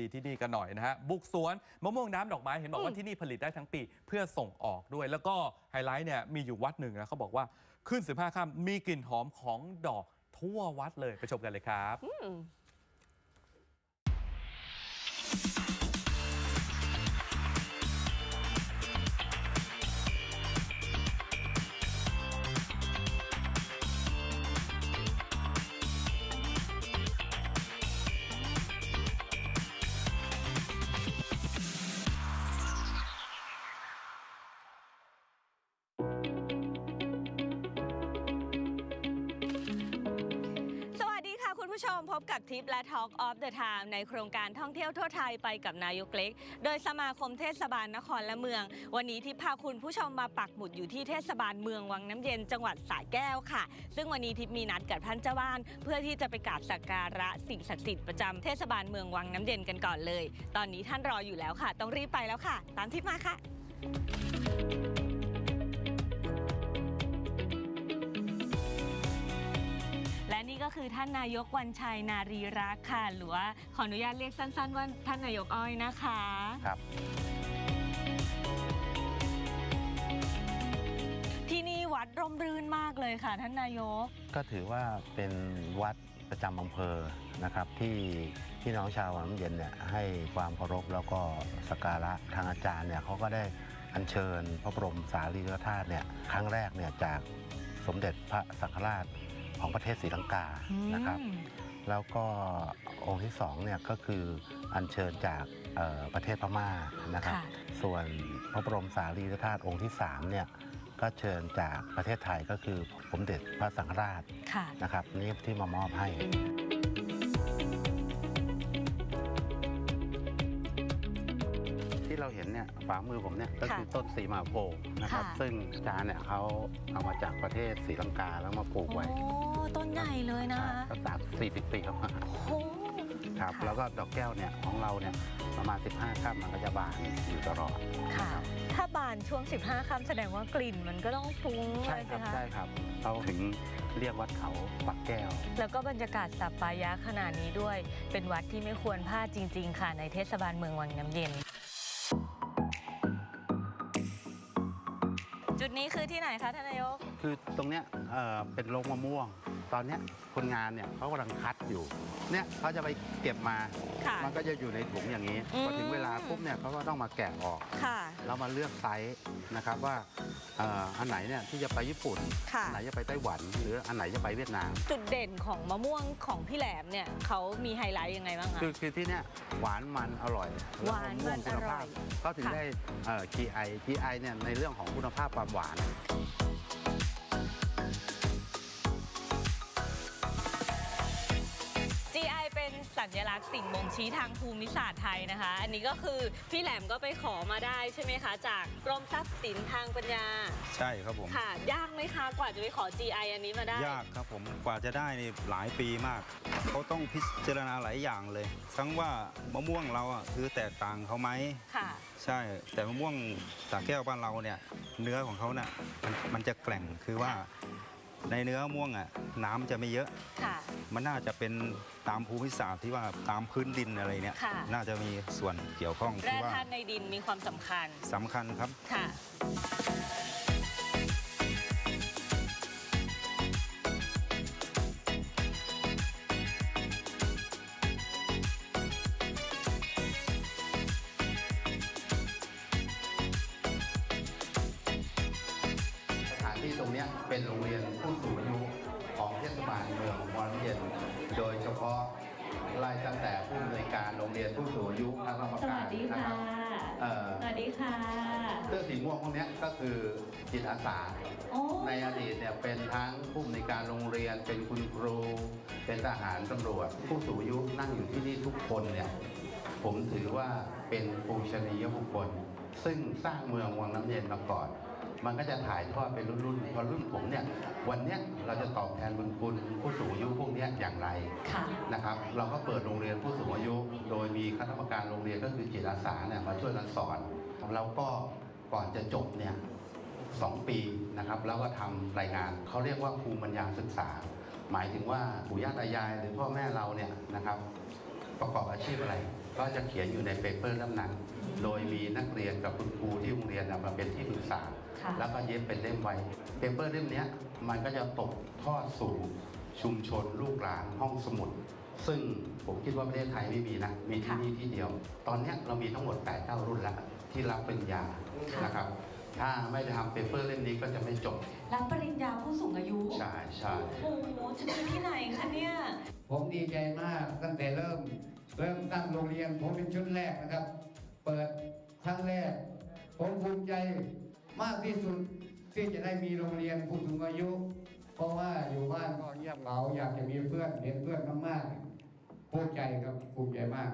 ดีที่นี่กันหน่อยนะฮะบุกสวนมะม่วงน้ำดอกไม้เห็นบอกว่าอืมที่นี่ผลิตได้ทั้งปีเพื่อส่งออกด้วย แล้วก็ไฮไลท์เนี่ยมีอยู่วัดหนึ่งนะเขาบอกว่าขึ้น 15ค่ำมีกลิ่นหอมของดอกทั่ววัดเลยไปชมกันเลยครับ อืม ผู้ชมพบกับทิปและ Talk of the Time ในโครงการท่องเที่ยวทั่วไทยไปกับนายกเล็ก โดยสมาคมเทศบาลนครและเมือง วันนี้ทิพพาคุณผู้ชมมาปักหมุดอยู่ที่เทศบาลเมืองวังน้ำเย็นจังหวัดสระแก้วค่ะ ซึ่งวันนี้ทิพมีนัดกับท่านเจ้าบ้าน เพื่อที่จะไปกราบสักการะสิ่งศักดิ์สิทธิ์ประจำเทศบาลเมืองวังน้ำเย็นกันก่อนเลย ตอนนี้ท่านรออยู่แล้วค่ะ ต้องรีบไปแล้วค่ะ ตามทิพมาค่ะ คือท่านนายกวันชัยนารีรักษ์ค่ะ หรือว่าขออนุญาตเรียกสั้น ๆ ว่าท่านนายกอ้อยนะคะ ครับ ที่นี่วัดร่มรื่นมากเลยค่ะ ท่านนายก ก็ถือว่าเป็นวัดประจำอำเภอนะครับที่พี่น้องชาววังน้ำเย็นเนี่ยให้ความเคารพแล้วก็สักการะทางอาจารย์เนี่ยเขาก็ได้อัญเชิญพระบรมสารีริกธาตุเนี่ยครั้งแรกเนี่ยจากสมเด็จพระสังฆราช ของประเทศศรีลังกานะครับอืมแล้วก็องค์ที่สองเนี่ยก็คืออัญเชิญจากเอ่อประเทศพม่านะครับค่ะส่วนพระบรมสารีริกธาตุองค์ที่สามเนี่ยก็เชิญจากประเทศไทยก็คือสมเด็จพระสังฆราชค่ะนะครับนี่ที่มามอบให้ที่เราเห็นเนี่ยฝามือผมเนี่ยก็คือค่ะต้นสีมาโพธิ์นะครับค่ะซึ่งอาจารย์เนี่ยเขาเอามาจากประเทศศรีลังกาแล้วมาปลูกโอ้ไว้ ต้นใหญ่เลยนะก็สามสี่สิบปีครับโอ้โหครับค่ะแล้วก็ดอกแก้วเนี่ยของเราเนี่ยประมาณ 15ค่ำมันก็จะบานอยู่ตลอดค่ะ ถ้าบานช่วง 15ค่ำแสดงว่ากลิ่นมันก็ต้องฟุ้งเลใช่ยครัสิบคะใช่ครับเราถึงเรียกวัดเขาปักแก้ว แล้วก็บรรยากาศสัปปายะขนาดนี้ด้วย เป็นวัดที่ไม่ควรพลาดจริง ๆ ค่ะในเทศบาลเมืองวังน้ำเย็น ดนี้คือที่ไหนคะท่านนายก คือตรงเนี้ยเอ่อเป็นโรงมะม่วง ตอนเนี้ยคนงานเนี่ยเขากำลังคัดอยู่ เนี่ยเขาจะไปเก็บมา ค่ะมันก็จะอยู่ในถุงอย่างนี้ อืม พอถึงเวลาปุ๊บเนี่ยเขาก็ต้องมาแกะออก ค่ะ แล้วมาเลือกไซส์ นะครับว่าเอ่ออันไหนเนี่ยที่จะไปญี่ปุ่น ค่ะ อัไหนจะไปไต้หวัน หรืออันไหนจะไปเวียดนาม จุดเด่นของมะม่วงของพี่แหลมเนี่ยเขามีไฮไลท์ยังไงบ้างคะ คือคือที่เนี่ยหวานมันอร่อยแล้หวานมันคุณภาพอร่อยเขาถึงค่ะได้เอ่อ GI GI เนี่ยในเรื่องของคุณภาพความหวาน GI เป็นสัญลักษณ์สิ่งบ่งชี้ทางภูมิศาสตร์ไทยนะคะ อันนี้ก็คือ พี่แหลมก็ไปขอมาได้ใช่ไหมคะ จากกรมทรัพย์สินทางปัญญา ใช่ครับผม ค่ะ ยากไหมคะกว่าจะไปขอ GI อันนี้มาได้ ยากครับผมกว่าจะได้นี่หลายปีมาก เขาต้องพิจารณาหลายอย่างเลย ทั้งว่ามะม่วงเราอะคือแตกต่างเขาไหม ค่ะ ใช่แต่มะม่วงสาแก้วบ้านเราเนี่ยเนื้อของเขาเนี่ยมันมันจะแกร่งคือว่า ในเนื้อมะม่วงอะน้ำจะไม่เยอะ ค่ะ มันน่าจะเป็นตามภูมิศาสตร์ที่ว่าตามพื้นดินอะไรเนี่ย ค่ะ น่าจะมีส่วนเกี่ยวข้องแร่ที่ว่าธาตุในดินมีความสำคัญสำคัญครับ ค่ะ นที่ตรงเนี้ยเป็นโรงเรียนผู้สูงอายุของเทศบาลเมืองวังน้ำเย็น โดยเฉพาะไล่ตั้งแต่ผู้อำนวยการโรงเรียนผู้สูงอายุทางกรรมสกาวัรสดีนะค่ะครับเอ่อสวัสดีค่ะเสื้อสีม่วงพวกเนี้ยก็คือจิตอาสา โอ้ในอดีตเนี่ยเป็นทั้งผู้อำนวยการโรงเรียนเป็นคุณครู เป็นทหารตำรวจ ผู้สูงอายุนั่งอยู่ที่นี่ทุกคนเนี่ยผมถือว่าเป็นปูชนียบุคคล ซึ่งสร้างเมืองวังน้ำเย็นมาก่อน มันก็จะถ่ายทอดเป็นรุ่นๆพอรุ่นผมเนี่ยวันเนี้ยเราจะตอบแทนบุญคุณผู้สูงอายุพวกเนี้ยอย่างไรค่ะ นะครับ เราก็เปิดโรงเรียนผู้สูงอายุ โดยมีคณะกรรมการโรงเรียนก็คือจิตอาสาเนี่ยมาช่วยกันสอนแล้วก็ก่อนจะจบเนี่ยสองปีนะครับแล้วก็ทำรายงานเขาเรียกว่าภูมิปัญญาศึกษา หมายถึงว่าปู่ย่าตายายหรือพ่อแม่เราเนี่ยนะครับ ประกอบอาชีพอะไร ก็จะเขียนอยู่ในเปเปอร์เล่มนั้น โดยมีนักเรียนกับคุณครูที่โรงเรียนนะมาเป็นที่ปรึกษา ค่ะแล้วก็เย็บเป็นเล่มไว้เปเปอร์เล่มเนี้ยมันก็จะตกทอดสู่ชุมชนลูกหลานห้องสมุด ซึ่งผมคิดว่าประเทศไทยไม่มีนะ มีที่ค่ะนี่ที่เดียว ตอนเนี้ยเรามีทั้งหมด8 9รุ่นแล้วที่รับปริญญาค่ะนะครับ ถ้าไม่ได้ทำเปเปอร์เล่มนี้ก็จะไม่จบ รับปริญญาผู้สูงอายุ ใช่ใช่โอ้โหจะมีที่ไหนคะเนี่ย ผมดีใจมากตั้งแต่เริ่ม เริ่มตั้งโรงเรียนผมเป็นชุดแรกนะครับ เปิดครั้งแรก ผมภูมิใจ มากที่สุดที่จะได้มีโรงเรียนผู้สูงอายุ เพราะว่าอยู่บ้านก็เงียบเหงาอยากจะมีเพื่อนเห็นเพื่อนมากๆภูมิใจครับภูมิใจมาก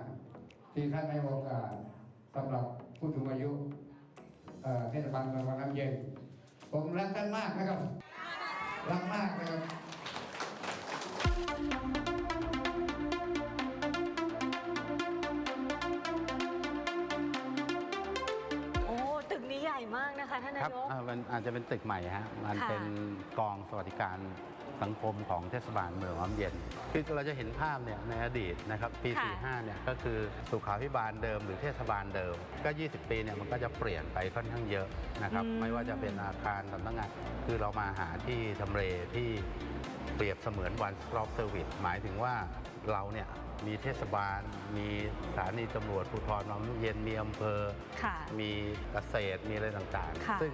ที่ท่านให้โอกาสสำหรับผู้สูงอายุเออเทศบาลเมืองวังน้ำเย็น ผมรักท่านมากนะครับ รักมากนะครับ คะท่านนาครับยก อ่ามันอาจจะเป็นตึกใหม่ฮะมันค่ะ เป็นกองสวัสดิการสังคมของเทศบาลเมืองอ้อมเย็น คือเราจะเห็นภาพเนี่ยในอดีตนะครับปี ค่ะ 45 เนี่ยก็คือสุขาพิบาลเดิมหรือเทศบาลเดิม ก็ 20 ปีเนี่ยมันก็จะเปลี่ยนไปค่อนข้างเยอะนะครับอืมไม่ว่าจะเป็นอาคารสำนักงาน คือเรามาหาที่ทำเลที่เปรียบเสมือน one stop service หมายถึงว่าเราเนี่ย มีเทศบาล มีสถานีตำรวจภูธรน้ำเย็นมีอำเภอ ค่ะ มีเกษตรมีอะไรต่างค่ะ ๆ ซึ่ง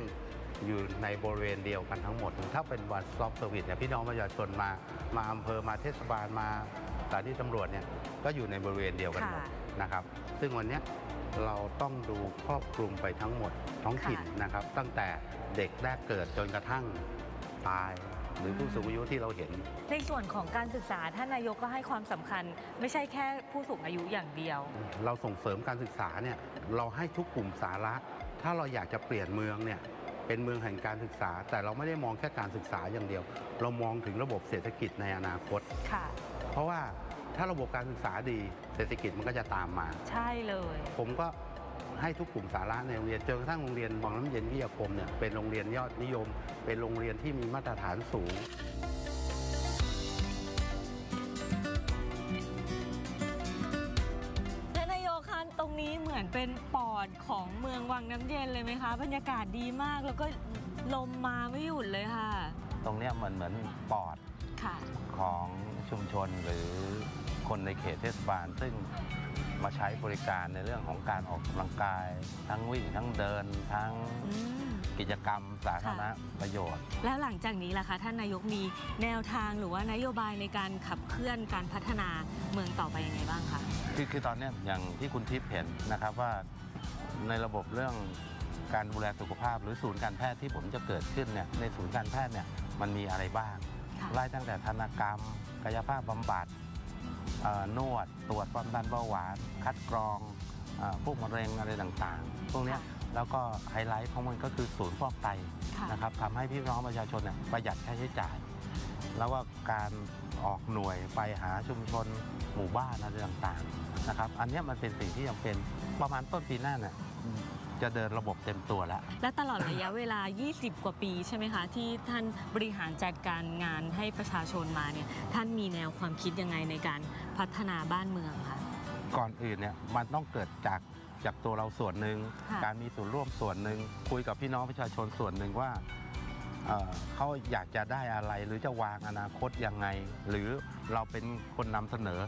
อยู่ในบริเวณเดียวกันทั้งหมด ถ้าเป็น one stop service เนี่ยพี่น้องประชาชนมา มาอำเภอมาเทศบาลมาสถานีตำรวจเนี่ยก็อยู่ในบริเวณเดียวกันหมดค่ะนะครับ ซึ่งวันเนี้ยเราต้องดูครอบคลุมไปทั้งหมดท้องถิ่นค่ะ นะครับ ตั้งแต่เด็กแรกเกิดจนกระทั่งตาย หรือผู้สูงอายุที่เราเห็น ในส่วนของการศึกษาท่านนายกก็ให้ความสำคัญ ไม่ใช่แค่ผู้สูงอายุอย่างเดียว เราส่งเสริมการศึกษาเนี่ยเราให้ทุกกลุ่มสาระ ถ้าเราอยากจะเปลี่ยนเมืองเนี่ยเป็นเมืองแห่งการศึกษา แต่เราไม่ได้มองแค่การศึกษาอย่างเดียว เรามองถึงระบบเศรษฐกิจในอนาคต ค่ะ เพราะว่าถ้าระบบการศึกษาดีเศรษฐกิจมันก็จะตามมา ใช่เลย ผมก็ ให้ทุกกลุ่มสาระในโรงเรียนจนกระทั่งโรงเรียนวังน้ำเย็นวิทยาคมเนี่ยเป็นโรงเรียนยอดนิยม เป็นโรงเรียนที่มีมาตรฐานสูง ท่านนายกคะตรงนี้เหมือนเป็นปอดของเมืองวังน้ำเย็นเลยไหมคะ บรรยากาศดีมากแล้วก็ลมมาไม่หยุดเลยค่ะ ตรงเนี้ยเหมือนเหมือนปอดค่ะ ของชุมชนหรือคนในเขตเทศบาล ซึ่ง มาใช้บริการในเรื่องของการออกกำลังกาย ทั้งวิ่งทั้งเดินทั้งอืม กิจกรรมสาธารณประโยชน์ แล้วหลังจากนี้ล่ะคะ ท่านนายกมีแนวทางหรือว่านโยบายในการขับเคลื่อนการพัฒนาเมืองต่อไปยังไงบ้างคะ คือคือตอนเนี้ยอย่างที่คุณทิพย์เห็นนะครับว่าในระบบเรื่องการดูแลสุขภาพ หรือศูนย์การแพทย์ที่ผมจะเกิดขึ้นเนี่ยในศูนย์การแพทย์เนี่ยมันมีอะไรบ้างค่ะ ไล่ตั้งแต่ธนกรรม กายภาพบำบัดเอ่อ นวดตรวจความดันเบาหวาน คัดกรองเออพวกมะเร็งอะไรต่างๆ พวกเนี้ยค่ะแล้วก็ไฮไลท์ของมันก็คือศูนย์ฟอกไตค่ะนะครับทำให้พี่น้องประชาชนเนี่ยประหยัดค่าใช้จ่าย แล้วก็การออกหน่วยไปหาชุมชนหมู่บ้านอะไรต่างๆนะครับ อันเนี้ยมันเป็นสิ่งที่จำเป็นประมาณต้นปีหน้าเนี่ย จะเดินระบบเต็มตัวแล้ว และตลอดระยะเวลา 20 กว่าปีใช่ไหมคะ ที่ท่านบริหารจัดการงานให้ประชาชนมาเนี่ยท่านมีแนวความคิดยังไงในการพัฒนาบ้านเมืองคะก่อนอื่นเนี่ยมันต้องเกิดจากจากตัวเราส่วนหนึ่ง ค่ะ การมีส่วนร่วมส่วนหนึ่ง คุยกับพี่น้องประชาชนส่วนหนึ่งว่า เขาอยากจะได้อะไรหรือจะวางอนาคตยังไง หรือเราเป็นคนนำเสนอ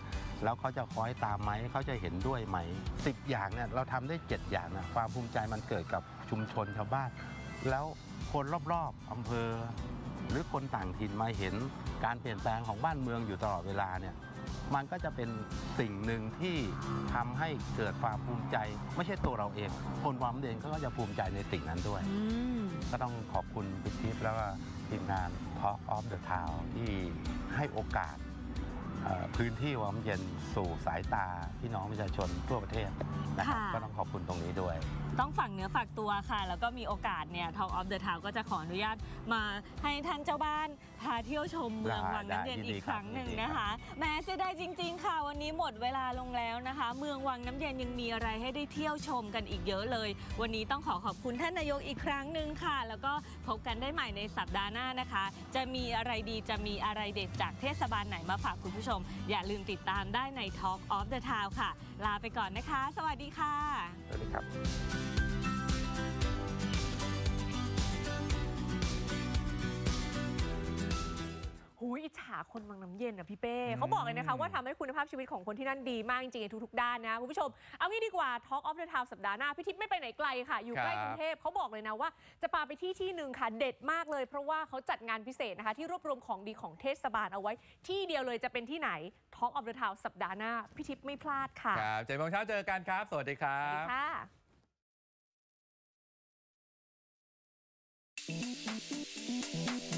แล้วเขาจะคอยตามไหมเขาจะเห็นด้วยไหมสิบอย่างเนี่ยเราทำได้เจ็ดอย่างนะความภูมิใจมันเกิดกับชุมชนชาวบ้าน แล้วคนรอบๆอำเภอ หรือคนต่างถิ่นมาเห็นการเปลี่ยนแปลงของบ้านเมืองอยู่ตลอดเวลาเนี่ย มันก็จะเป็นสิ่งหนึ่งที่ทำให้เกิดความภูมิใจ ไม่ใช่ตัวเราเอง คนความเองก็จะภูมิใจในสิ่งนั้นด้วยอืมก็ต้องขอบคุณพิทิพย์แล้วก็ทีมงาน Talk of the Town ที่ให้โอกาสเอ่อพื้นที่วามเย็นสู่สายตาพี่น้องประชาชนทั่วประเทศนะครับค่ะก็ต้องขอบคุณตรงนี้ด้วย ต้องฝากเนื้อฝากตัวค่ะ แล้วก็มีโอกาสเนี่ย Talk of the Town ก็จะขออนุญาตมาให้ท่านเจ้าบ้านพาเที่ยวชมเมืองได้วังน้ำเย็นได้ยินอีดีกครับครั้งหนึ่งยินดีนะคะแม้เสียดายจริง ๆ ค่ะ วันนี้หมดเวลาลงแล้วนะคะ เมืองวังน้ำเย็นยังมีอะไรให้ได้เที่ยวชมกันอีกเยอะเลย วันนี้ต้องขอขอบคุณท่านนายกอีกครั้งหนึ่งค่ะ แล้วก็พบกันได้ใหม่ในสัปดาห์หน้านะคะ จะมีอะไรดีจะมีอะไรเด็ดจากเทศบาลไหนมาฝากคุณผู้ชม อย่าลืมติดตามได้ใน Talk of the Town ค่ะ ลาไปก่อนนะคะ สวัสดีค่ะ สวัสดีครับ หูยอิจฉาคนบางน้ำเย็นอะพี่เป้เขาบอกเลยนะคะว่าทำให้คุณภาพชีวิตของคนที่นั่นดีมากจริงๆในทุกๆด้านนะคุณผู้ชม เอางี้ดีกว่า Talk of the Town สัปดาห์หน้า พี่ทิพย์ไม่ไปไหนไกลค่ะ อยู่ใกล้ครับกรุงเทพเขาบอกเลยนะว่าจะพาไปที่ที่หนึ่งค่ะ เด็ดมากเลย เพราะว่าเขาจัดงานพิเศษนะคะ ที่รวบรวมของดีของเทศบาลเอาไว้ ที่เดียวเลยจะเป็นที่ไหน Talk of the Town สัปดาห์หน้าพี่ทิพย์ไม่พลาดค่ะครับเจ็ดโมงเช้าเจอกันครับ สวัสดีครัสวัสดีบ ค่ะ Thank